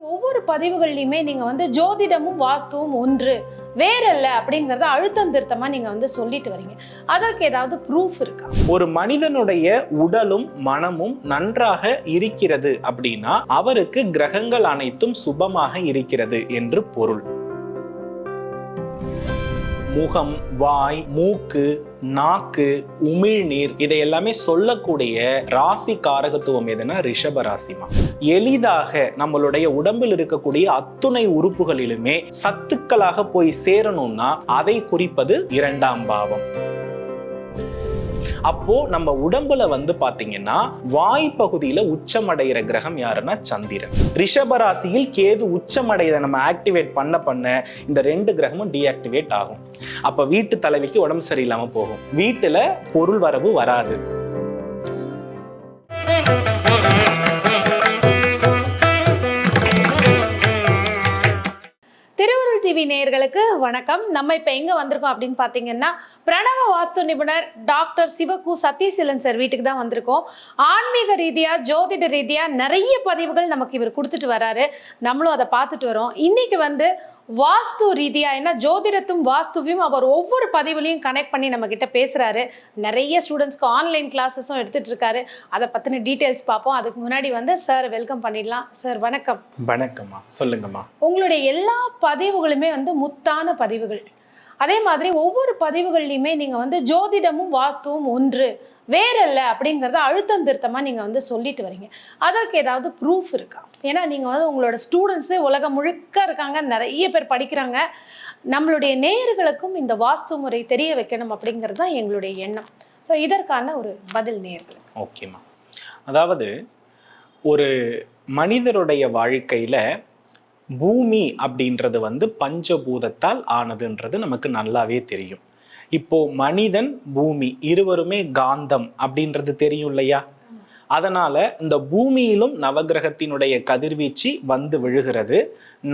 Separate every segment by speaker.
Speaker 1: ஒவ்வொரு பதிவுகள்லையுமே நீங்க வந்து ஜோதிடமும் வாஸ்துவும் ஒன்று வேறல்ல அப்படிங்கறத அழுத்தம் திருத்தமா நீங்க வந்து சொல்லிட்டு வரீங்க. அதற்கு ஏதாவது ப்ரூஃப் இருக்கா?
Speaker 2: ஒரு மனிதனுடைய உடலும் மனமும் நன்றாக இருக்கிறது அப்படின்னா அவருக்கு கிரகங்கள் அனைத்தும் சுபமாக இருக்கிறது என்று பொருள். முகம் வாய் மூக்கு நாக்கு உமிழ்நீர் இதை எல்லாமே சொல்லக்கூடிய ராசி காரகத்துவம் எதுனா ரிஷப ராசிமா எளிதாக நம்மளுடைய உடம்பில் இருக்கக்கூடிய அத்துணை உறுப்புகளிலுமே சத்துக்களாக போய் சேரணும்னா அதை குறிப்பது இரண்டாம் பாவம். அப்போ நம்ம உடம்புல வந்து பாத்தீங்கன்னா வாய் பகுதியில உச்சமடைகிற கிரகம் யாருன்னா சந்திரன். ரிஷப ராசியில் கேது உச்சமடைய நம்ம ஆக்டிவேட் பண்ண பண்ண இந்த ரெண்டு கிரகமும் டீஆக்டிவேட் ஆகும். அப்ப வீட்டு தலைவிக்கு உடம்பு சரியில்லாம போகும். வீட்டுல பொருள் வரவு வராது.
Speaker 1: டிவி நேயர்களுக்கு வணக்கம். நம்ம இப்போ எங்கே வந்திருக்கோம் அப்படின்னு பார்த்தீங்கன்னா பிரணவ வாஸ்து நிபுணர் டாக்டர் சிவகு சத்யசீலன் சார் வீட்டுக்கு தான் வந்திருக்கோம். ஆன்மீக ரீதியாக ஜோதிட ரீதியாக நிறைய பதிவுகள் நமக்கு இவர் கொடுத்துட்டு வராரு. நம்மளும் அதை பார்த்துட்டு வரோம். இன்னைக்கு வந்து வாஸ்து ரீதியா என்ன? ஜோதிடத்தும் வாஸ்துவையும் அவர் ஒவ்வொரு பதிவுலையும் கனெக்ட் பண்ணி நம்ம கிட்ட பேசுறாரு. நிறைய ஸ்டூடெண்ட்ஸ்க்கு ஆன்லைன் கிளாஸஸும் எடுத்துட்டு இருக்காரு. அதை பத்தின டீட்டெயில்ஸ் பார்ப்போம். அதுக்கு முன்னாடி வந்து சார் வெல்கம் பண்ணிடலாம். சார் வணக்கம்.
Speaker 2: வணக்கம்மா. சொல்லுங்கம்மா.
Speaker 1: உங்களுடைய எல்லா பதிவுகளுமே வந்து முத்தான பதிவுகள். அதே மாதிரி ஒவ்வொரு பதிவுகள்லையுமே நீங்க வந்து ஜோதிடமும் வாஸ்துவும் ஒன்று. வேறல்ல அப்படிங்கிறத அழுத்தம் திருத்தமாக நீங்கள் வந்து சொல்லிட்டு வரீங்க. அதற்கு ஏதாவது ப்ரூஃப் இருக்கா? ஏன்னா நீங்கள் வந்து உங்களோட ஸ்டூடெண்ட்ஸு உலகம் முழுக்க இருக்காங்க நிறைய பேர் படிக்கிறாங்க. நம்மளுடைய நேயர்களுக்கும் இந்த வாஸ்து முறை தெரிய வைக்கணும் அப்படிங்கிறது தான் எங்களுடைய எண்ணம். ஸோ இதற்கான ஒரு பதில் நேர்கள்
Speaker 2: ஓகேம்மா அதாவது ஒரு மனிதருடைய வாழ்க்கையில் பூமி அப்படின்றது வந்து பஞ்சபூதத்தால் ஆனதுன்றது நமக்கு நல்லாவே தெரியும். இப்போ மனிதன் பூமி இருவருமே காந்தம் அப்படின்றது தெரியும் இல்லையா? அதனால இந்த பூமியிலும் நவகிரகத்தினுடைய கதிர்வீச்சு வந்து விழுகிறது.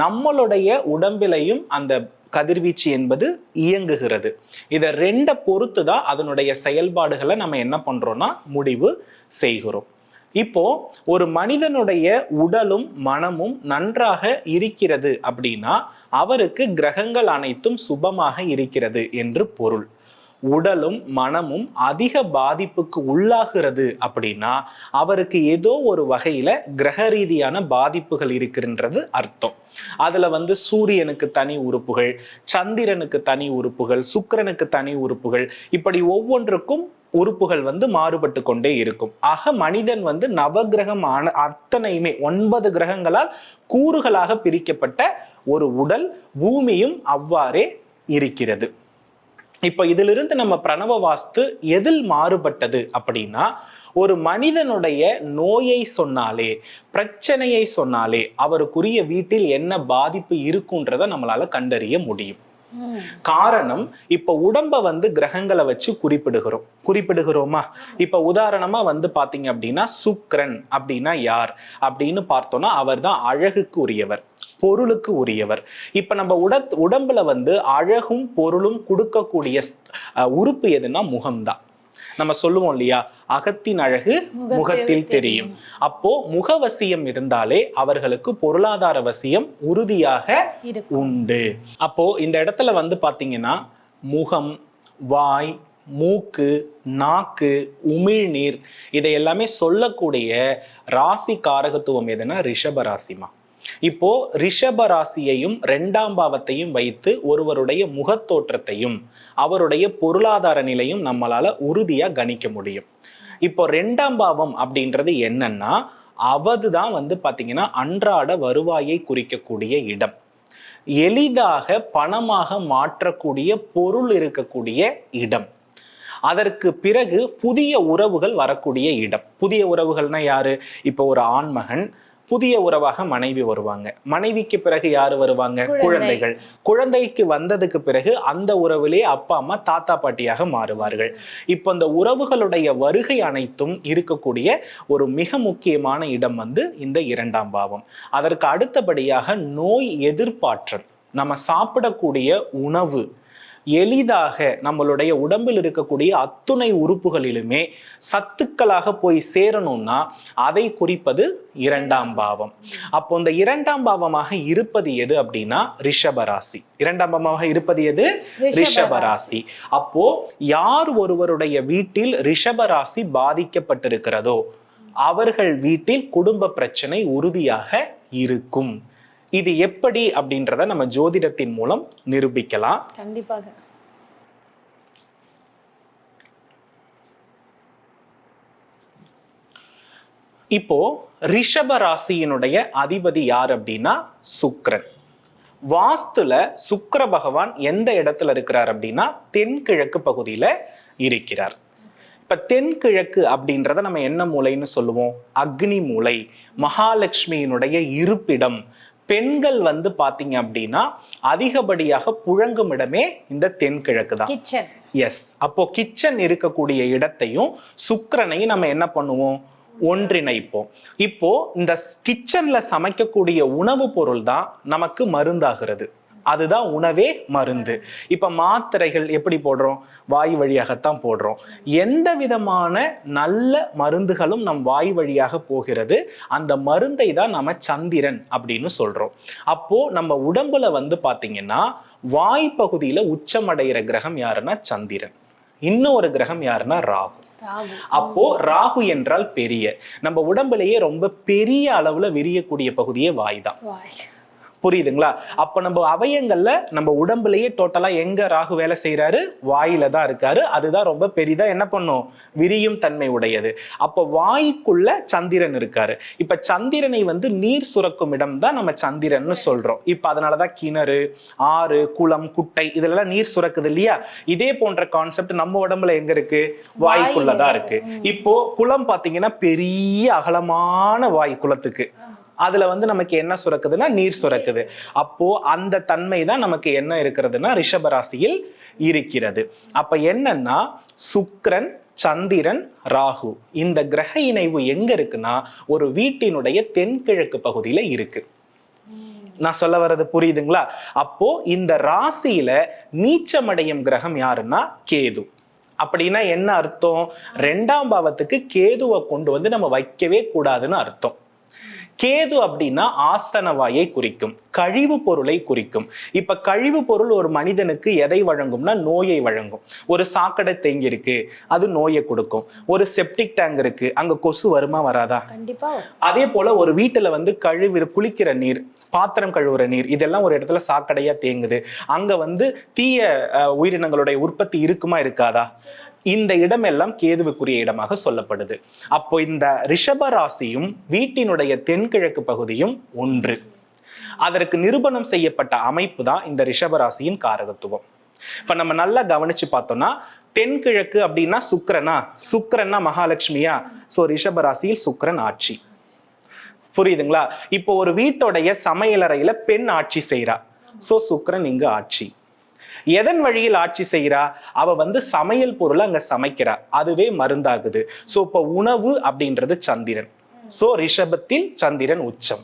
Speaker 2: நம்மளுடைய உடம்பிலையும் அந்த கதிர்வீச்சு என்பது இயங்குகிறது. இதை ரெண்டை பொறுத்து தான் அதனுடைய செயல்பாடுகளை நம்ம என்ன பண்றோம்னா முடிவு செய்கிறோம். இப்போ ஒரு மனிதனுடைய உடலும் மனமும் நன்றாக இருக்கிறது அப்படின்னா அவருக்கு கிரகங்கள் அனைத்தும் சுபமாக இருக்கிறது என்று பொருள். உடலும் மனமும் அதிக பாதிப்புக்கு உள்ளாகிறது அப்படின்னா அவருக்கு ஏதோ ஒரு வகையில கிரக ரீதியான பாதிப்புகள் இருக்கின்றது அர்த்தம். அதுல வந்து சூரியனுக்கு தனி உறுப்புகள் சந்திரனுக்கு தனி உறுப்புகள் சுக்கிரனுக்கு தனி உறுப்புகள் இப்படி ஒவ்வொன்றுக்கும் உறுப்புகள் வந்து மாறுபட்டு கொண்டே இருக்கும். ஆக மனிதன் வந்து நவகிரகம் ஆன அத்தனையுமே ஒன்பது கிரகங்களால் கூறுகளாக பிரிக்கப்பட்ட ஒரு உடல் பூமியும் அவ்வாறே இருக்கிறது. இப்ப இதிலிருந்து நம்ம பிரணவ வாஸ்து எதில் மாறுபட்டது அப்படின்னா ஒரு மனிதனுடைய நோயை சொன்னாலே பிரச்சனையை சொன்னாலே அவருக்குரிய வீட்டில் என்ன பாதிப்பு இருக்குன்றத நம்மளால கண்டறிய முடியும். காரணம் இப்ப உடம்ப வந்து கிரகங்களை வச்சு குறிப்பிடுகிறோம். குறிப்பிடுகிறோமா? இப்ப உதாரணமா வந்து பாத்தீங்க அப்படின்னா சுக்ரன் அப்படின்னா யார்? அப்படின்னு பார்த்தோம்னா அவர் தான் அழகுக்கு உரியவர் பொருளுக்கு உரியவர். இப்ப நம்ம உட உடம்புல வந்து அழகும் பொருளும் கொடுக்கக்கூடிய அஹ், உறுப்பு எதுன்னா முகம்தான். நம்ம சொல்லுவோம் இல்லையா? அகத்தின் அழகு முகத்தில் தெரியும். அப்போ முகவசியம் இருந்தாலே அவர்களுக்கு பொருளாதார வசியம் உறுதியாக உண்டு. அப்போ இந்த இடத்துல வந்து பாத்தீங்கன்னா முகம் வாய் மூக்கு நாக்கு உமிழ்நீர் இதை எல்லாமே சொல்லக்கூடிய ராசி காரகத்துவம் எதுனா ரிஷப ராசிமா. இப்போ ரிஷப ராசியையும் ரெண்டாம் பாவத்தையும் வைத்து ஒருவருடைய முகத்தோற்றத்தையும் அவருடைய பொருளாதார நிலையும் நம்மளால உறுதியா கணிக்க முடியும். இப்போ ரெண்டாம் பாவம் அப்படின்றது என்னன்னா அவது தான் வந்து பாத்தீங்கன்னா அன்றாட வருவாயை குறிக்கக்கூடிய இடம். எளிதாக பணமாக மாற்றக்கூடிய பொருள் இருக்கக்கூடிய இடம். அதற்கு பிறகு புதிய உறவுகள் வரக்கூடிய இடம். புதிய உறவுகள்னா யாரு? இப்போ ஒரு ஆண்மகன் புதிய உறவாக மனைவி வருவாங்க. மனைவிக்கு பிறகு யாரு வருவாங்க?
Speaker 1: குழந்தை.
Speaker 2: குழந்தைகள். குழந்தைக்கு வந்ததுக்கு பிறகு அந்த உறவிலே அப்பா அம்மா தாத்தா பாட்டியாக மாறுவார்கள். இப்போ இந்த உறவுகளுடைய வருகை அனைத்தும் இருக்கக்கூடிய ஒரு மிக முக்கியமான இடம் வந்து இந்த இரண்டாம் பாவம். அதற்கு அடுத்தபடியாக நோய் எதிர்ப்பாற்றல். நம்ம சாப்பிடக்கூடிய உணவு எளிதாக நம்மளுடைய உடம்பில் இருக்கக்கூடிய அத்துணை உறுப்புகளிலுமே சத்துக்களாக போய் சேரணும்னா அதை குறிப்பது இரண்டாம் பாவம். அப்போ இந்த இரண்டாம் பாவமாக இருப்பது எது அப்படின்னா ரிஷபராசி இரண்டாம் பாவமாக இருப்பது எது? ரிஷபராசி அப்போ யார் ஒருவருடைய வீட்டில் ரிஷபராசி பாதிக்கப்பட்டிருக்கிறதோ அவர்கள் வீட்டில் குடும்ப பிரச்சனை உறுதியாக இருக்கும். இது எப்படி அப்படின்றத நம்ம ஜோதிடத்தின் மூலம் நிரூபிக்கலாம்.
Speaker 1: கண்டிப்பாக.
Speaker 2: இப்போ ரிஷப ராசியினுடைய அதிபதி யார் அப்படின்னா சுக்கிரன் வாஸ்துல சுக்கிர பகவான் எந்த இடத்துல இருக்கிறார் அப்படின்னா தென்கிழக்கு பகுதியில இருக்கிறார். இப்ப தென்கிழக்கு அப்படின்றத நம்ம என்ன மூலைன்னு சொல்லுவோம்? அக்னி மூலை மகாலட்சுமியினுடைய இருப்பிடம் பெண்கள் வந்து பாத்தீங்க அப்படின்னா அதிகப்படியாக புழங்கும் இடமே இந்த தென்கிழக்கு தான். எஸ் அப்போ கிச்சன் இருக்கக்கூடிய இடத்தையும் சுக்கிரனையும் நம்ம என்ன பண்ணுவோம்? ஒன்றிணைப்போம். இப்போ இந்த கிச்சன்ல சமைக்கக்கூடிய உணவு பொருள் தான் நமக்கு மருந்தாகிறது. அதுதான் உணவே மருந்து. இப்ப மாத்திரைகள் எப்படி போடுறோம்? வாய் வழியாகத்தான் போடுறோம். எந்த விதமான நல்ல மருந்துகளும் நம் வாய் வழியாக போகிறது? அந்த மருந்தை தான் நம்ம சந்திரன் அப்படின்னு சொல்றோம். அப்போ நம்ம உடம்புல வந்து பாத்தீங்கன்னா வாய் பகுதியில உச்சமடைகிற கிரகம் யாருன்னா சந்திரன். இன்னும் ஒரு கிரகம் யாருன்னா ராகு. அப்போ ராகு என்றால் பெரிய. நம்ம உடம்புலயே ரொம்ப பெரிய அளவுல விரியக்கூடிய பகுதியே வாய் தான். புரியுதுங்களா? அப்ப நம்ம அவயங்கள்ல நம்ம உடம்புலயே டோட்டலா எங்க ராகு வேலை செய்யறாரு வாயில தான் இருக்காரு. அதுதான் ரொம்ப பெரிதா என்ன பண்ணும்? விரியும் தன்மை உடையது. அப்ப வாய்க்குள்ள சந்திரன் இருக்காரு. இப்ப சந்திரனை வந்து நீர் சுரக்கும் இடம் தான் நம்ம சந்திரன்னு சொல்றோம். இப்ப அதனாலதான் கிணறு ஆறு குளம் குட்டை இதெல்லாம் நீர் சுரக்குது இல்லையா? இதே போன்ற கான்செப்ட் நம்ம உடம்புல எங்க இருக்கு? வாய்க்குள்ளதான் இருக்கு. இப்போ குளம் பாத்தீங்கன்னா பெரிய அகலமான வாய் குளத்துக்கு. அதுல வந்து நமக்கு என்ன சுரக்குதுன்னா நீர் சுரக்குது. அப்போ அந்த தன்மை தான் நமக்கு என்ன இருக்கிறதுனா ரிஷபராசியில் இருக்கிறது. அப்ப என்னன்னா சுக்கிரன் சந்திரன் ராகு இந்த கிரக இணைவு எங்க இருக்குன்னா ஒரு வீட்டினுடைய தென்கிழக்கு பகுதியில இருக்கு. நான் சொல்ல வர்றது புரியுதுங்களா? அப்போ இந்த ராசியில நீச்சமடையும் கிரகம் யாருன்னா கேது. அப்படின்னா என்ன அர்த்தம்? ரெண்டாம் பாவத்துக்கு கேதுவை கொண்டு வந்து நம்ம வைக்கவே கூடாதுன்னு அர்த்தம். கேது அப்படின்னா ஆஸ்தனவாயை குறிக்கும் கழிவு பொருளை குறிக்கும். இப்ப கழிவு பொருள் ஒரு மனிதனுக்கு எதை வழங்கும்னா நோயை வழங்கும். ஒரு சாக்கடை தேங்கி இருக்கு அது நோயை கொடுக்கும். ஒரு செப்டிக் டேங்க் இருக்கு அங்க கொசு வருமா வராதா?
Speaker 1: கண்டிப்பா.
Speaker 2: அதே போல ஒரு வீட்டுல வந்து கழுவி குளிக்கிற நீர் பாத்திரம் கழுவுற நீர் இதெல்லாம் ஒரு இடத்துல சாக்கடையா தேங்குது. அங்க வந்து தீய உயிரினங்களுடைய உற்பத்தி இருக்குமா இருக்காதா? இந்த இடமெல்லாம் கேதுவுக்குரிய இடமாக சொல்லப்படுது. அப்போ இந்த ரிஷப ராசியும் வீட்டினுடைய தென்கிழக்கு பகுதியும் ஒன்று. அதற்கு நிரூபணம் செய்யப்பட்ட அமைப்பு தான் இந்த ரிஷப ராசியின் காரகத்துவம். இப்ப நம்ம நல்லா கவனிச்சு பார்த்தோம்னா தென்கிழக்கு அப்படின்னா சுக்கரனா? சுக்கரன்னா மகாலட்சுமியா? சோ ரிஷப ராசியில் சுக்கிரன் ஆட்சி. புரியுதுங்களா? இப்போ ஒரு வீட்டோடைய சமையலறையில பெண் ஆட்சி செய்யறா சோ சுக்கரன் இங்கு ஆட்சி. எதன் வழியில் ஆட்சி செய்கிறா? அவ வந்து சமையல் பொருளை அங்க சமைக்கிறா. அதுவே மருந்தாகுது. ஸோ இப்போ உணவு அப்படின்றது சந்திரன். ஸோ ரிஷபத்தில் சந்திரன் உச்சம்.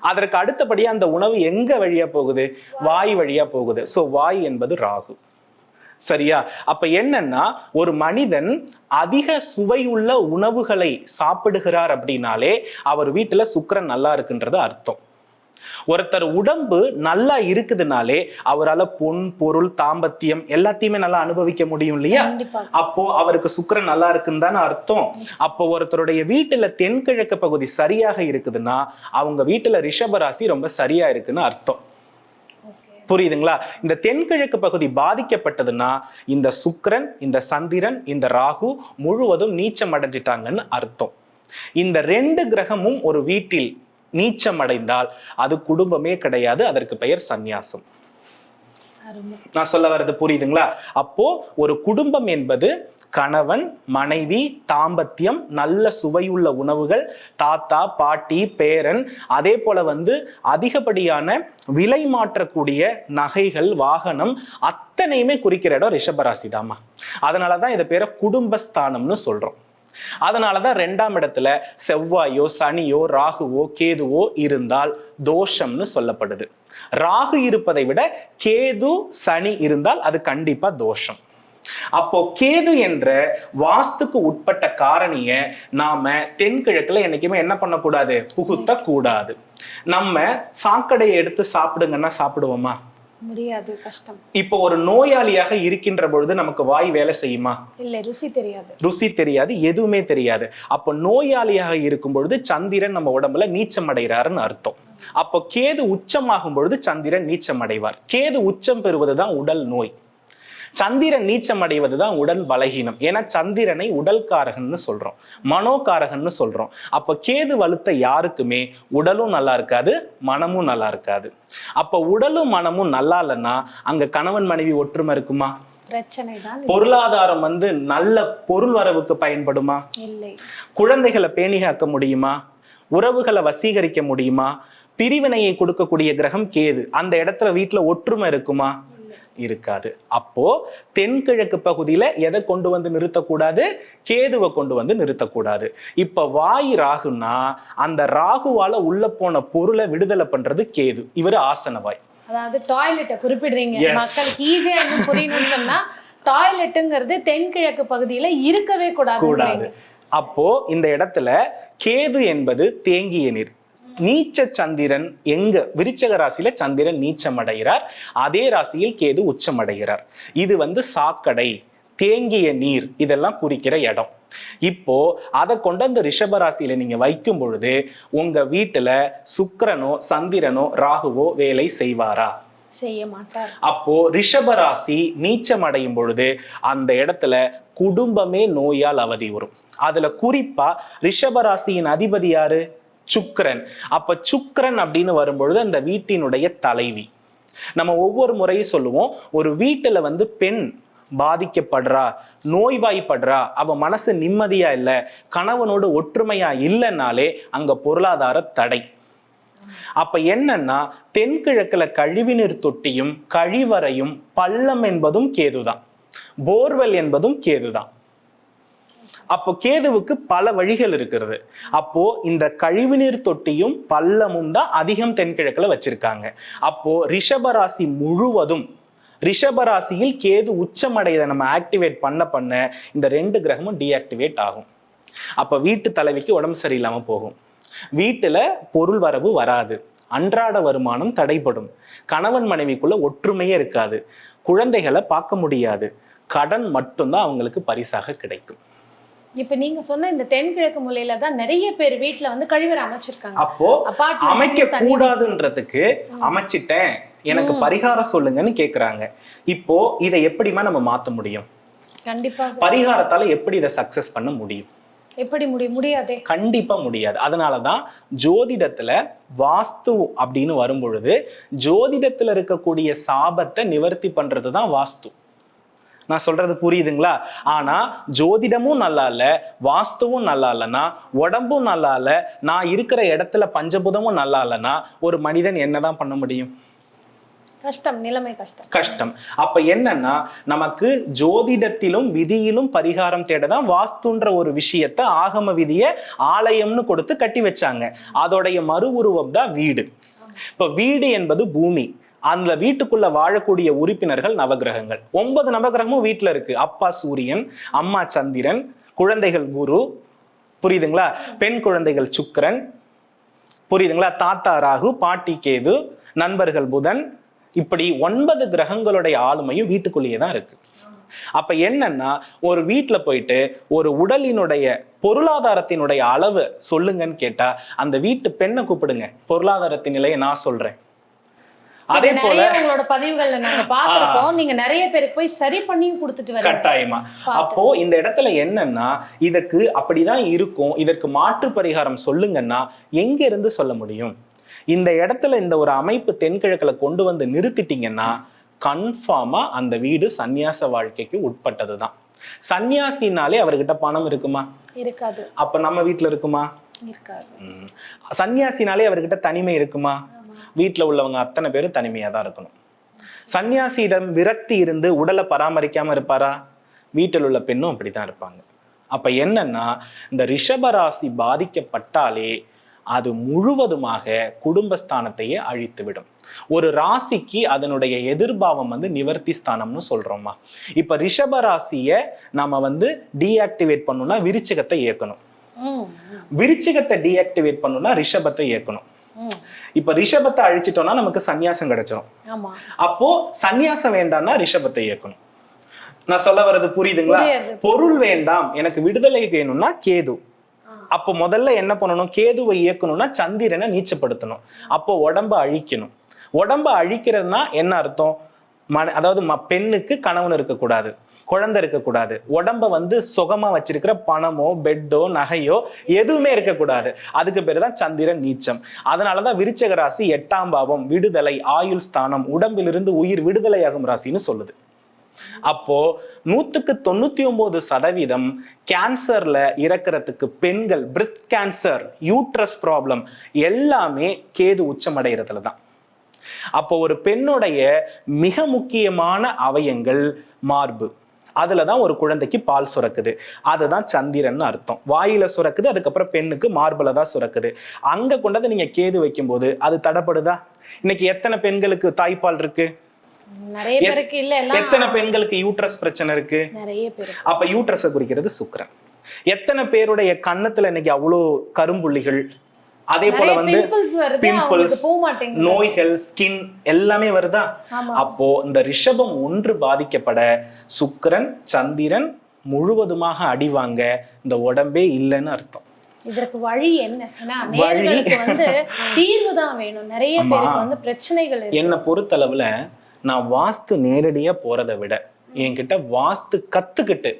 Speaker 2: அதற்கு அடுத்தபடி அந்த உணவு எங்க வழியா போகுது? வாய் வழியா போகுது. ஸோ வாய் என்பது ராகு. சரியா? அப்ப என்னன்னா ஒரு மனிதன் அதிக சுவையுள்ள உணவுகளை சாப்பிடுகிறார் அப்படின்னாலே அவர் வீட்டுல சுக்கரன் நல்லா இருக்குன்றது அர்த்தம். ஒருத்தர் உடம்பு நல்லா இருக்குதுனாலே அவரால பொன் பொருள் தாம்பத்தியம் எல்லாத்தையுமே நல்லா அனுபவிக்க முடியும் இல்லையா? அப்போ அவருக்கு சுக்கிரன் நல்லா இருக்குன்னு தானே அர்த்தம் அப்போ ஒருத்தருடைய வீட்டுல தென்கிழக்கு பகுதி சரியாக இருக்குதுன்னா அவங்க வீட்டுல ரிஷப ராசி ரொம்ப சரியா இருக்குன்னு அர்த்தம். புரியுதுங்களா? இந்த தென்கிழக்கு பகுதி பாதிக்கப்பட்டதுன்னா இந்த சுக்கிரன் இந்த சந்திரன் இந்த ராகு முழுவதும் நீச்சம் அடைஞ்சிட்டாங்கன்னு அர்த்தம். இந்த ரெண்டு கிரகமும் ஒரு வீட்டில் நீச்சம் அடைந்தால் அது குடும்பமே கிடையாது அதற்கு பெயர் சந்நியாசம். நான் சொல்ல வர்றது புரியுதுங்களா? அப்போ ஒரு குடும்பம் என்பது கணவன் மனைவி தாம்பத்தியம் நல்ல சுவையுள்ள உணவுகள் தாத்தா பாட்டி பேரன் அதே போல வந்து அதிகப்படியான விலை மாற்றக்கூடிய நகைகள் வாகனம் அத்தனையுமே குறிக்கிற இடம் ரிஷபராசி தாமா அதனாலதான் இதை பேரை குடும்பஸ்தானம்னு சொல்றோம். அதனாலதான் ரெண்டாம் இடத்துல செவ்வாயோ சனியோ ராகுவோ கேதுவோ இருந்தால் தோஷம்னு சொல்லப்படுது. ராகு இருப்பதை விட கேது சனி இருந்தால் அது கண்டிப்பா தோஷம். அப்போ கேது என்ற வாஸ்துக்கு உட்பட்ட காரணிய நாம தென்கிழக்குல என்னைக்குமே என்ன பண்ணக்கூடாது? புகுத்த கூடாது நம்ம சாக்கடையை எடுத்து சாப்பிடுங்கன்னா சாப்பிடுவோமா?
Speaker 1: முடியாது கஷ்டம்.
Speaker 2: இப்போ ஒரு நோயாளியாக இருக்கின்ற பொழுது நமக்கு வாய் வேலை செய்யுமா?
Speaker 1: இல்ல ருசி தெரியாது.
Speaker 2: ருசி தெரியாது எதுவுமே தெரியாது. அப்போ நோயாளியாக இருக்கும் பொழுது சந்திரன் நம்ம உடம்புல நீச்சம் அடைகிறாருன்னு அர்த்தம். அப்போ கேது உச்சமாகும் பொழுது சந்திரன் நீச்சம் அடைவார். கேது உச்சம் பெறுவதுதான் உடல் நோய். சந்திரன் நீச்சம் அடைவதுதான் உடல் பலகீனம். ஏன்னா சந்திரனை உடல்காரகன்னு சொல்றோம். மனோகாரகன்னு சொல்றோம். அப்ப கேது வலுத்த யாருக்குமே உடலும் நல்லா இருக்காது மனமும் நல்லா இருக்காது. அப்ப உடலும் மனமும் நல்லா இல்லைன்னா அங்க கணவன் மனைவி ஒற்றுமை இருக்குமா?
Speaker 1: தான்
Speaker 2: பொருளாதாரம் வந்து நல்ல பொருள் வரவுக்கு பயன்படுமா?
Speaker 1: இல்லை.
Speaker 2: குழந்தைகளை பேணி காக்க முடியுமா? உறவுகளை வசீகரிக்க முடியுமா? பிரிவினையை கொடுக்கக்கூடிய கிரகம் கேது. அந்த இடத்துல வீட்டுல ஒற்றுமை இருக்குமா? இருக்காது. அப்போ தென்கிழக்கு பகுதியில எதை கொண்டு வந்து நிறுத்தக்கூடாது? கேதுவை கொண்டு வந்து நிறுத்தக்கூடாது. இப்ப வாய் ராகுன்னா அந்த ராகுவால உள்ள போன பொருளை விடுதலை பண்றது கேது. இவர் ஆசனவாய்
Speaker 1: அதாவது டாய்லெட்டை குறிப்பிடுறீங்க. மக்களுக்கு ஈஸியா இன்னும் புரியணும்னு சொன்னா டாய்லெட்டுங்கிறது தென்கிழக்கு பகுதியில இருக்கவே கூடாது
Speaker 2: கூடாது. அப்போ இந்த இடத்துல கேது என்பது தேங்கிய நீர். நீச்ச சந்திரன் எங்க விருச்சக ராசியில சந்திரன் நீச்சம் அடைகிறார் அதே ராசியில் கேது உச்சம் அடைகிறார் இது வந்து சாக்கடை தேங்கிய நீர் இதெல்லாம் குறிக்கிற இடம். இப்போ அதை கொண்டு அந்த ரிஷப ராசியில நீங்க வைக்கும் பொழுது உங்க வீட்டுல சுக்கிரனோ சந்திரனோ ராகுவோ வேலை செய்வாரா?
Speaker 1: செய்ய மாட்டார்.
Speaker 2: அப்போ ரிஷபராசி நீச்சம் அடையும் பொழுது அந்த இடத்துல குடும்பமே நோயால் அவதி வரும் அதுல குறிப்பா ரிஷபராசியின் அதிபதி யாரு? சுக்கரன். அப்ப சுக்கரன் அப்படின்னு வரும்பொழுது அந்த வீட்டினுடைய தலைவி. நம்ம ஒவ்வொரு முறையும் சொல்லுவோம் ஒரு வீட்டுல வந்து பெண் பாதிக்கப்படுறா நோய்வாய்ப்படுறா அவ மனசு நிம்மதியா இல்ல கணவனோடு ஒற்றுமையா இல்லைன்னாலே அங்க பொருளாதார தடை. அப்ப என்னன்னா தென்கிழக்குல கழிவுநீர் தொட்டியும் கழிவறையும் பள்ளம் என்பதும் கேதுதான். போர்வெல் என்பதும் கேதுதான். அப்போ கேதுவுக்கு பல வழிகள் இருக்கிறது. அப்போ இந்த கழிவுநீர் தொட்டியும் பள்ளமும் தான் அதிகம் தென்கிழக்குல வச்சிருக்காங்க. அப்போ ரிஷபராசி முழுவதும் ரிஷபராசியில் கேது உச்சமடையதை நம்ம ஆக்டிவேட் பண்ண பண்ண இந்த ரெண்டு கிரகமும் டீஆக்டிவேட் ஆகும். அப்ப வீட்டு தலைவிக்கு உடம்பு சரியில்லாம போகும். வீட்டுல பொருள் வரவு வராது. அன்றாட வருமானம் தடைப்படும் கணவன் மனைவிக்குள்ள ஒற்றுமையே இருக்காது. குழந்தைகளை பார்க்க முடியாது. கடன் மட்டும்தான் அவங்களுக்கு பரிசாக கிடைக்கும்.
Speaker 1: இப்ப நீங்க சொன்ன இந்த தென்கிழக்கு மூலையில தான் நிறைய பேர் வீட்ல வந்து கழிவறை அமைச்சிருக்காங்க.
Speaker 2: அப்போ அமைக்க கூடாதுன்றதுக்கு அமைச்சிட்டேன். எனக்கு பரிகாரம் சொல்லுங்கன்னு கேக்குறாங்க. இப்போ இதை எப்படிமா நம்ம மாத்த முடியும்?
Speaker 1: கண்டிப்பாக
Speaker 2: பரிகாரத்தால எப்படி இதை சக்சஸ் பண்ண முடியும்?
Speaker 1: எப்படி முடியும் முடியாதே.
Speaker 2: கண்டிப்பா முடியாது. அதனாலதான் ஜோதிடத்துல வாஸ்து அப்படின்னு வரும் பொழுது ஜோதிடத்துல இருக்கக்கூடிய சாபத்தை நிவர்த்தி பண்றதுதான் வாஸ்து. நான் சொல்றது புரியுதுங்களா? ஆனா ஜோதிடமும் நல்லா இல்ல வாஸ்துவும் நல்லா இல்லைன்னா உடம்பும் நல்லா இல்ல நான் இருக்கிற இடத்துல பஞ்சபூதமும் நல்லா இல்லைன்னா ஒரு மனிதன் என்னதான் பண்ண முடியும்?
Speaker 1: கஷ்டம் நிலைமை கஷ்டம்.
Speaker 2: கஷ்டம். அப்ப என்னன்னா நமக்கு ஜோதிடத்திலும் விதியிலும் பரிகாரம் தேடதான் வாஸ்துன்ற ஒரு விஷயத்த ஆகம விதிய ஆலயம்னு கொடுத்து கட்டி வச்சாங்க. அதோடைய மறு உருவம் தான் வீடு இப்ப வீடு என்பது பூமி. அந்த வீட்டுக்குள்ள வாழக்கூடிய உறுப்பினர்கள் நவகிரகங்கள். ஒன்பது நவகிரகமும் வீட்டில் இருக்கு. அப்பா சூரியன் அம்மா சந்திரன் குழந்தைகள் குரு புரியுதுங்களா? பெண் குழந்தைகள் சுக்கிரன் புரியுதுங்களா? தாத்தா ராகு பாட்டி கேது நண்பர்கள் புதன். இப்படி ஒன்பது கிரகங்களுடைய ஆளுமையும் வீட்டுக்குள்ளேயே தான் இருக்கு. அப்ப என்னன்னா ஒரு வீட்டுல போயிட்டு ஒரு உடலினுடைய பொருளாதாரத்தினுடைய அளவு சொல்லுங்கன்னு கேட்டா அந்த வீட்டு பெண்ணை கூப்பிடுங்க. பொருளாதாரத்தின் நிலையை நான் சொல்றேன். அதே போல
Speaker 1: உங்களோட பதிவுகள்ல நாங்க பார்த்திருக்கோம். நீங்க நிறைய பேருக்கு போய் சரி பண்ணியும் கொடுத்துட்டு வரீங்க.
Speaker 2: கட்டாயமா. அப்போ இந்த இடத்துல என்னன்னா இதுக்கு அப்படிதான் இருக்கும். இதற்கு மாற்று பரிகாரம் சொல்லுங்கன்னா எங்க இருந்து சொல்ல முடியும்? இந்த இடத்துல இந்த ஒரு அமைப்பு தென்கிழக்குல கொண்டு வந்து நிறுத்திட்டீங்கன்னா கன்ஃபார்மா அந்த வீடு சந்நியாச வாழ்க்கைக்கு உட்பட்டதுதான். சந்நியாசினாலே அவர்கிட்ட பணம் இருக்குமா?
Speaker 1: இருக்காது.
Speaker 2: அப்ப நம்ம வீட்ல இருக்குமா?
Speaker 1: இருக்காது.
Speaker 2: ம். சந்நியாசினாலே அவர்கிட்ட தனிமை இருக்குமா? வீட்ல உள்ளவங்க அத்தனை பேரும் தனிமையா தான் இருக்கணும். சந்நியாசியிடம் விரக்தி இருந்து உடலை பராமரிக்காம இருப்பாரா? வீட்டில் உள்ள பெண்ணும் அப்படித்தான் இருப்பாங்க. அப்ப என்னன்னா இந்த ரிஷப ராசி பாதிக்கப்பட்டாலே அது முழுவதுமாக குடும்பஸ்தானத்தையே அழித்துவிடும். ஒரு ராசிக்கு அதனுடைய எதிர்பாவம் வந்து நிவர்த்தி ஸ்தானம்னு சொல்றோம்மா இப்ப ரிஷப ராசியை நாம வந்து டீஆக்டிவேட் பண்ணணும்னா விருச்சிகத்தை இயக்கணும். விருச்சிகத்தை டீஆக்டிவேட் பண்ணணும்னா ரிஷபத்தை இயக்கணும். இப்ப ரிஷபத்தை அழிச்சிட்டோம்னா நமக்கு சந்நியாசம் கிடைச்சிடும் அப்போ சந்நியாசம் வேண்டாம்னா ரிஷபத்தை இயக்கணும். நான் சொல்ல வர்றது புரியுதுங்களா?
Speaker 1: புரியுது.
Speaker 2: பொருள் வேண்டாம் எனக்கு விடுதலை வேணும்னா கேது. அப்போ முதல்ல என்ன பண்ணணும்? கேதுவை இயக்கணும்னா சந்திரனை நீச்சப்படுத்தணும். அப்போ உடம்ப அழிக்கணும். உடம்ப அழிக்கிறதுனா என்ன அர்த்தம்? மன அதாவது ம- பெண்ணுக்கு கணவன் இருக்கக்கூடாது. குழந்தை இருக்கக்கூடாது. உடம்ப வந்து சுகமா வச்சிருக்கிற பணமோ பெட்டோ நகையோ எதுவுமே இருக்கக்கூடாது. அதுக்கு பேர் தான் சந்திரன் நீச்சம். அதனாலதான் விருச்சக ராசி எட்டாம் பாவம் விடுதலை ஆயுள் ஸ்தானம் உடம்பிலிருந்து உயிர் விடுதலையாகும் ராசின்னு சொல்லுது. அப்போ நூத்துக்கு தொண்ணூத்தி ஒன்பது சதவீதம் கேன்சர்ல இறக்கிறதுக்கு பெண்கள் பிரெஸ்ட் கேன்சர் யூட்ரஸ் ப்ராப்ளம் எல்லாமே கேது உச்சமடைகிறதுல தான். அப்போ ஒரு பெண்ணுடைய மிக முக்கியமான அவயங்கள் மார்பு. அதுல தான் ஒரு குழந்தைக்கு பால் சுரக்குது. அதுதான் சந்திரன் அர்த்தம். வாயில சுரக்குது அதுக்கப்புறம் பெண்ணுக்கு மார்புல தான் சுரக்குது. அங்க கொண்டதை நீங்க கேது வைக்கும்போது அது தடப்படுதா? இன்னைக்கு எத்தனை பெண்களுக்கு தாய்ப்பால் இருக்கு? எத்தனை பெண்களுக்கு யூட்ரஸ் பிரச்சனை இருக்கு? அப்ப யூட்ரஸை குறிக்கிறது சுக்கிரன். எத்தனை பேருடைய கன்னத்துல இன்னைக்கு அவ்வளோ கரும்புள்ளிகள் அதே போல வந்து
Speaker 1: பிம்பிள்ஸ்
Speaker 2: நோய்கள் ஸ்கின் எல்லாமே வருதா? அப்போ இந்த ரிஷபம் ஒன்று பாதிக்கப்பட சுக்கிரன் சந்திரன் முழுவதுமாக அடிவாங்க இந்த உடம்பே இல்லைன்னு அர்த்தம்.
Speaker 1: இதற்கு வழி என்ன? நேர்களுக்கு வந்து தீர்வு தான் வேணும். நிறைய. பேருக்கு வந்து பிரச்சனைகள்
Speaker 2: என்னை பொறுத்தளவுல நான் வாஸ்து நேரடியா போறதை விட என்கிட்ட வாஸ்து கத்துக்கிட்டு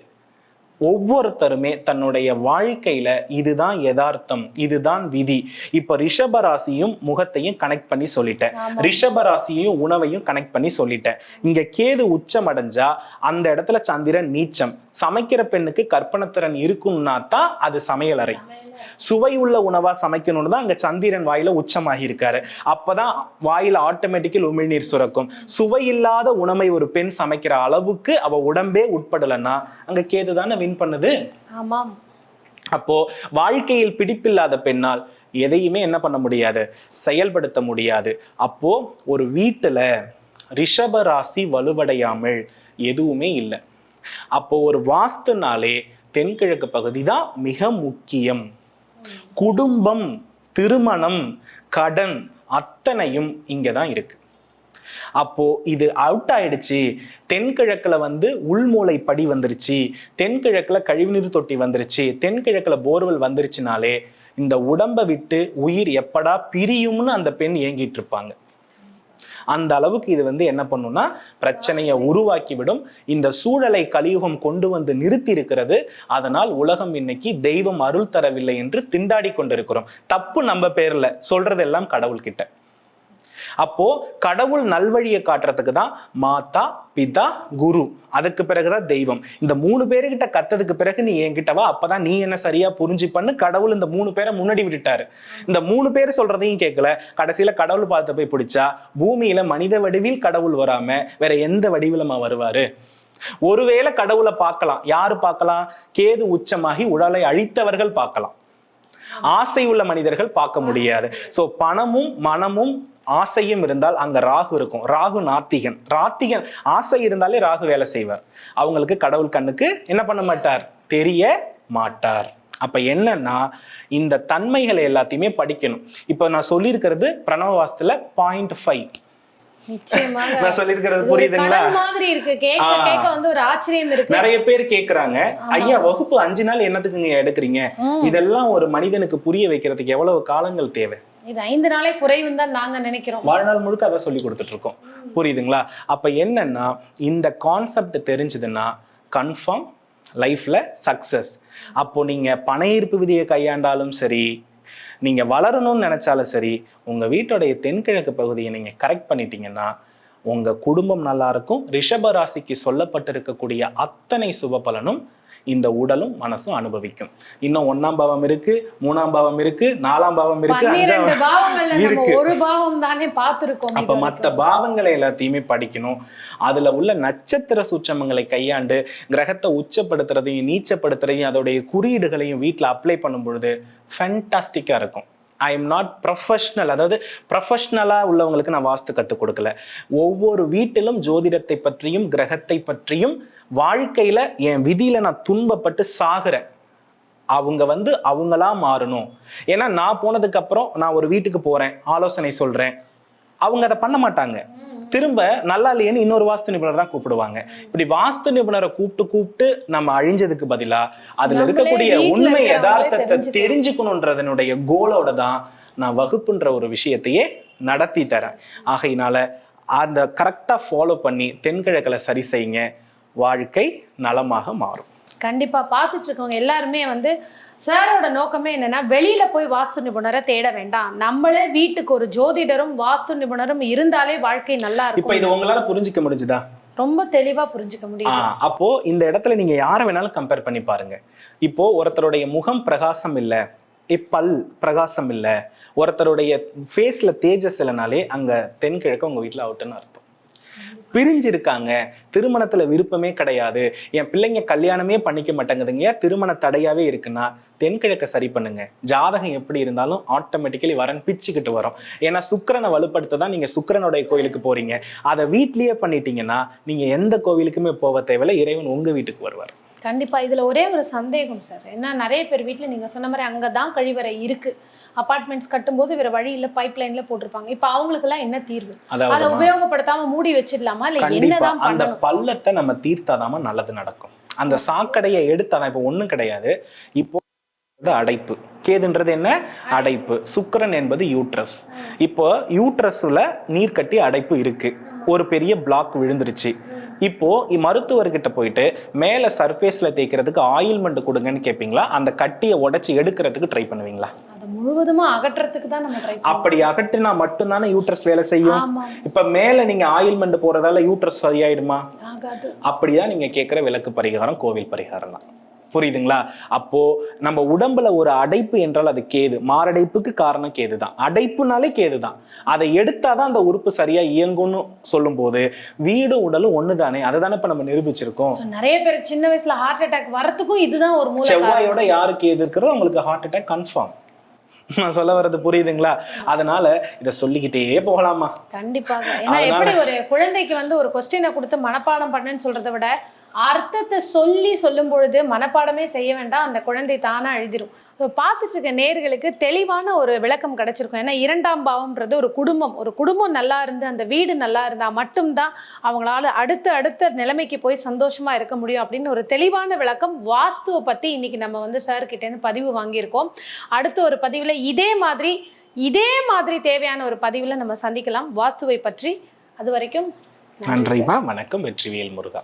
Speaker 2: ஒவ்வொருத்தருமே தன்னுடைய வாழ்க்கையில இதுதான் யதார்த்தம் இதுதான் விதி. இப்ப ரிஷப ராசியும் முகத்தையும் கனெக்ட் பண்ணி சொல்லிட்டேன்.
Speaker 1: ஆமா.
Speaker 2: ரிஷப ராசியையும் உணவையும் கனெக்ட் பண்ணி சொல்லிட்டேன். இங்க கேது உச்சம் அடைஞ்சா அந்த இடத்துல சந்திரன் நீச்சம். சமைக்கிற பெண்ணுக்கு கற்பனத்திறன் இருக்கும்னா தான் அது சமையலறை. சுவை உள்ள உணவா சமைக்கணும்னு தான் அங்க சந்திரன் வாயில உச்சமாகி இருக்காரு. அப்பதான் வாயில ஆட்டோமேட்டிக்கல் உமிழ்நீர் சுரக்கும். சுவை இல்லாத உணவை ஒரு பெண் சமைக்கிற அளவுக்கு அவ உடம்பே உட்படலைன்னா அங்க கேது தானே வின் பண்ணுது?
Speaker 1: ஆமாம்.
Speaker 2: அப்போ வாழ்க்கையில் பிடிப்பில்லாத பெண்ணால் எதையுமே என்ன பண்ண முடியாது? செயல்படுத்த முடியாது. அப்போ ஒரு வீட்டுல ரிஷப ராசி வலுவடையாமல் எதுவுமே இல்லை. அப்போ ஒரு வாஸ்துனாலே தென்கிழக்கு பகுதி தான் மிக முக்கியம். குடும்பம் திருமணம் கடன் அத்தனையும் இங்க தான் இருக்கு. அப்போ இது அவுட் ஆயிடுச்சு. தென்கிழக்கில் வந்து உள்மூளை படி வந்துருச்சு. தென்கிழக்கில் கழிவுநீர் தொட்டி வந்துருச்சு. தென்கிழக்கில் போர்வெல் வந்துருச்சுனாலே இந்த உடம்பை விட்டு உயிர் எப்படா பிரியும்னு அந்த பெண் ஏங்கிட்டு இருப்பாங்க. அந்த அளவுக்கு இது வந்து என்ன பண்ணும்னா பிரச்சனையை உருவாக்கி விடும் இந்த சூழலை கலியுகம் கொண்டு வந்து நிறுத்தி இருக்கிறது அதனால் உலகம் இன்னைக்கு தெய்வம் அருள் தரவில்லை என்று திண்டாடி கொண்டிருக்கிறோம். தப்பு நம்ம பேர்ல. சொல்றதெல்லாம் கடவுள்கிட்ட. அப்போ கடவுள் நல்வழியை காட்டுறதுக்கு தான் மாதா பிதா குரு. அதுக்கு பிறகுதான் தெய்வம். இந்த மூணு பேருகிட்ட கத்ததுக்கு பிறகு நீ என்கிட்ட வா அப்பதான் நீ என்ன சரியா புரிஞ்சு பண்ணு கடவுள் இந்த மூணு பேரை முன்னாடி விட்டுட்டாரு. இந்த மூணு பேர் சொல்றதையும் கேட்கல. கடைசியில கடவுள் பார்த்து போய் பிடிச்சா பூமியில மனித வடிவில் கடவுள் வராம வேற எந்த வடிவிலமா வருவாரு? ஒருவேளை கடவுளை பார்க்கலாம். யாரு பார்க்கலாம்? கேது உச்சமாகி உடலை அழித்தவர்கள் பார்க்கலாம். ஆசை உள்ள மனிதர்கள் பார்க்க முடியாது. சோ பணமும் மனமும் ஆசையும் இருந்தால் அங்க ராகு இருக்கும். ராகு நாத்திகன். ராத்திகன் ஆசை இருந்தாலே ராகு வேலை செய்வார். அவங்களுக்கு கடவுள் கண்ணுக்கு என்ன பண்ண மாட்டார்? தெரிய மாட்டார். அப்ப என்னன்னா இந்த தன்மைகளை எல்லாத்தையுமே படிக்கணும். இப்ப நான் சொல்லியிருக்கிறது பிரணவ வாஸ்துல பாயிண்ட் ஃபைவ் நான்
Speaker 1: ஒரு
Speaker 2: புரியுதுங்களா?
Speaker 1: மாதிரி இருக்கு. கேட்க. கேட்க வந்து ஒரு ஆச்சரியம் இருக்கு.
Speaker 2: நிறைய பேர் கேக்குறாங்க. ஐயா வகுப்பு அஞ்சு நாள் என்னத்துக்குங்க எடுக்கிறீங்க. இதெல்லாம் ஒரு மனிதனுக்கு புரிய வைக்கிறதுக்கு எவ்வளவு காலங்கள் தேவை?
Speaker 1: இது ஐந்து நாளே குறைவுன்னு தான் நாங்க நினைக்கிறோம்.
Speaker 2: வாழ்நாள் முழுக்க அதை சொல்லி கொடுத்துட்டு இருக்கோம் புரியுதுங்களா? அப்ப என்னன்னா இந்த கான்செப்ட் தெரிஞ்சதுன்னா கன்ஃபார்ம் லைஃப்ல சக்சஸ் அப்போ நீங்க பண ஈர்ப்பு விதியை கையாண்டாலும் சரி நீங்க வளரணும்னு நினைச்சாலும் சரி உங்க வீட்டுடைய தென்கிழக்கு பகுதியை நீங்க கரெக்ட் பண்ணிட்டீங்கன்னா உங்க குடும்பம் நல்லா இருக்கும். ரிஷப ராசிக்கு சொல்லப்பட்டிருக்கக்கூடிய அத்தனை சுப பலனும் இந்த உடலும் மனசும் அனுபவிக்கும். இன்னும் ஒண்ணாம் பாவம் இருக்கு மூணாம் பாவம் இருக்கு நாலாம் பாவம் இருக்கு அஞ்சாம் இருக்கு.
Speaker 1: ஒரு பாவம் தானே பார்த்திருக்கோம்
Speaker 2: அப்ப மத்த பாவங்களை எல்லாத்தையுமே படிக்கணும். அதுல உள்ள நட்சத்திர சூட்சமங்களை கையாண்டு கிரகத்தை உச்சப்படுத்துறதையும் நீச்சப்படுத்துறதையும் அதோடைய குறியீடுகளையும் வீட்ல அப்ளை பண்ணும் பொழுது ஃபேண்டாஸ்டிக்கா இருக்கும். ஐ எம் நாட் ப்ரொஃபஷ்னல் அதாவது ப்ரொஃபஷ்னலாக உள்ளவங்களுக்கு நான் வாஸ்து கற்றுக் கொடுக்கல. ஒவ்வொரு வீட்டிலும் ஜோதிடத்தை பற்றியும் கிரகத்தை பற்றியும் வாழ்க்கையில என் விதியில நான் துன்பப்பட்டு சாகுறேன். அவங்க வந்து அவங்களா மாறணும். ஏன்னா நான் போனதுக்கு அப்புறம் நான் ஒரு வீட்டுக்கு போறேன் ஆலோசனை சொல்றேன். அவங்க அதை பண்ண மாட்டாங்க. திரும்ப நல்லா இல்லையேன்னு இன்னொரு வாஸ்து நிபுணர் தான் கூப்பிடுவாங்க. இப்படி வாஸ்து நிபுணரை கூப்பிட்டு கூப்பிட்டு நம்ம அழிஞ்சதுக்கு பதிலா அதுல இருக்கக்கூடிய உண்மை யதார்த்தத்தை. தெரிஞ்சுக்கணுன்றதனுடைய கோலோட தான் நான் வகுப்புன்ற ஒரு விஷயத்தையே நடத்தி தரேன். ஆகையினால அந்த கரெக்டா ஃபாலோ பண்ணி தென்கிழக்குல சரி செய்யுங்க. வாழ்க்கை நலமாக மாறும்.
Speaker 1: கண்டிப்பா பார்த்துட்டு இருக்கவங்க எல்லாருமே வந்து சாரோட நோக்கமே என்னன்னா வெளியில போய் வாஸ்து நிபுணரை தேட வேண்டாம். நம்மளே வீட்டுக்கு ஒரு ஜோதிடரும் வாஸ்து நிபுணரும் இருந்தாலே வாழ்க்கை நல்லா
Speaker 2: இப்ப
Speaker 1: இருக்கும்
Speaker 2: இது உங்களால புரிஞ்சுக்க முடிஞ்சுதா?
Speaker 1: ரொம்ப தெளிவா புரிஞ்சுக்க முடியுது.
Speaker 2: ஆ, அப்போ இந்த இடத்துல நீங்க யாரை வேணாலும் கம்பேர் பண்ணி பாருங்க. இப்போ ஒருத்தருடைய முகம் பிரகாசம் இல்ல இப்பல் பிரகாசம் இல்ல ஒருத்தருடைய ஃபேஸ்ல தேஜஸ் இல்லைனாலே அங்க தென்கிழக்கு உங்க வீட்டுல அவுட்டுன்னு அர்த்தம். பிரிஞ்சிருக்காங்க. திருமணத்துல விருப்பமே கிடையாது. என் பிள்ளைங்க கல்யாணமே பண்ணிக்க மாட்டேங்குதுங்க. ஏன் திருமண தடையாவே இருக்குன்னா தென்கிழக்க சரி பண்ணுங்க. ஜாதகம் எப்படி இருந்தாலும் ஆட்டோமேட்டிக்கலி வரன் பிச்சுக்கிட்டு வரும். ஏன்னா சுக்கிரனை வலுப்படுத்த தான் நீங்க சுக்கரனுடைய கோயிலுக்கு போறீங்க. அதை வீட்லயே பண்ணிட்டீங்கன்னா நீங்க எந்த கோவிலுக்குமே போக தேவையில்ல. இறைவன் உங்க வீட்டுக்கு வருவார்.
Speaker 1: கண்டிப்பா. இதுல ஒரே ஒரு சந்தேகம் சார். ஏன்னா நிறைய பேர் வீட்டுல நீங்க சொன்ன மாதிரி அங்கதான் கழிவறை இருக்கு. அபார்ட்மெண்ட்ஸ் கட்டும்போது வேற வழி இல்ல பைப் லைன்ல போட்டிருப்பாங்க. இப்ப அவங்களுக்கு எல்லாம் என்ன தீர்வு? அதை உபயோகப்படுத்தாம மூடி வச்சிடலாமா? இல்ல என்னதான்
Speaker 2: அந்த பள்ளத்தை நம்ம தீர்த்தாதாம நல்லது நடக்கும். அந்த சாக்கடையை எடுத்தாதான் இப்போ ஒண்ணும் கிடையாது. இப்போ அடைப்பு. கேதுன்றது என்ன? அடைப்பு. சுக்கிரன் என்பது யூட்ரஸ் இப்போ யூட்ரஸ்ல நீர் கட்டி அடைப்பு இருக்கு. ஒரு பெரிய பிளாக் விழுந்துருச்சு. இப்போ மருத்துவர்கிட்ட போயிட்டு மேல சர்ஃபேஸ்ல தேய்க்கிறதுக்கு ஆயில்மெண்ட் கொடுங்கன்னு கேட்பீங்களா அந்த கட்டியை உடைச்சு எடுக்கிறதுக்கு ட்ரை பண்ணுவீங்களா?
Speaker 1: முழுவதுமா அகற்றத்துக்கு தான் நம்ம ட்ரை
Speaker 2: அப்படி அகற்றினா மட்டும்தானே யூட்ரஸ் வேலை செய்யும்? இப்ப மேல நீங்க ஆயில்மெண்ட் போறதால யூட்ரஸ் சரியாயிடுமா?
Speaker 1: ஆகாது.
Speaker 2: அப்படிதான் நீங்க கேட்குற விளக்கு பரிகாரம் கோவில் பரிகாரம் தான் புரியுதுங்களா? அப்போ நம்ம உடம்புல ஒரு அடைப்பு என்றால் அது கேது. மாரடைப்புக்கு காரணம் கேது தான் அடைப்புனாலே கேது தான் அதை எடுத்தாதான் அந்த உறுப்பு சரியா இயங்கும்னு சொல்லும்போது வீடு உடலும் ஒண்ணுதானே? அதை தானே இப்ப நம்ம நிரூபிச்சிருக்கோம்.
Speaker 1: நிறைய பேர் சின்ன வயசுல ஹார்ட் அட்டாக் வரத்துக்கும் இதுதான் ஒரு மூல
Speaker 2: செவ்வாயோட யாருக்கு எது இருக்கிறதோ அவங்களுக்கு ஹார்ட் அட்டாக் கன்ஃபார்ம் நான் சொல்ல வர்றது புரியுதுங்களா? அதனால இதை சொல்லிக்கிட்டே போகலாமா?
Speaker 1: கண்டிப்பாக. ஏன்னா எப்படி ஒரு குழந்தைக்கு வந்து ஒரு கொஸ்டினை கொடுத்து மனப்பாடம் பண்ணுன்னு சொல்றதை விட அர்த்தத்தை சொல்லி சொல்லும் பொழுது மனப்பாடமே செய்ய வேண்டாம். அந்த குழந்தை தானா எழுதிரும். ஸோ பார்த்துட்டு இருக்க நேர்களுக்கு தெளிவான ஒரு விளக்கம் கிடைச்சிருக்கும். ஏன்னா இரண்டாம் பாவம்ன்றது ஒரு குடும்பம். ஒரு குடும்பம் நல்லா இருந்து அந்த வீடு நல்லா இருந்தா மட்டும்தான் அவங்களால அடுத்த அடுத்த நிலைமைக்கு போய் சந்தோஷமா இருக்க முடியும் அப்படின்னு ஒரு தெளிவான விளக்கம் வாஸ்துவை பத்தி இன்னைக்கு நம்ம வந்து சார் கிட்ட இருந்து பதிவு வாங்கியிருக்கோம். அடுத்த ஒரு பதிவுல இதே மாதிரி இதே மாதிரி தேவையான ஒரு பதிவுல நம்ம சந்திக்கலாம். வாஸ்துவை பற்றி அது வரைக்கும் நன்றி
Speaker 2: நன்றிமா வணக்கம். வெற்றிவேல் முருகா.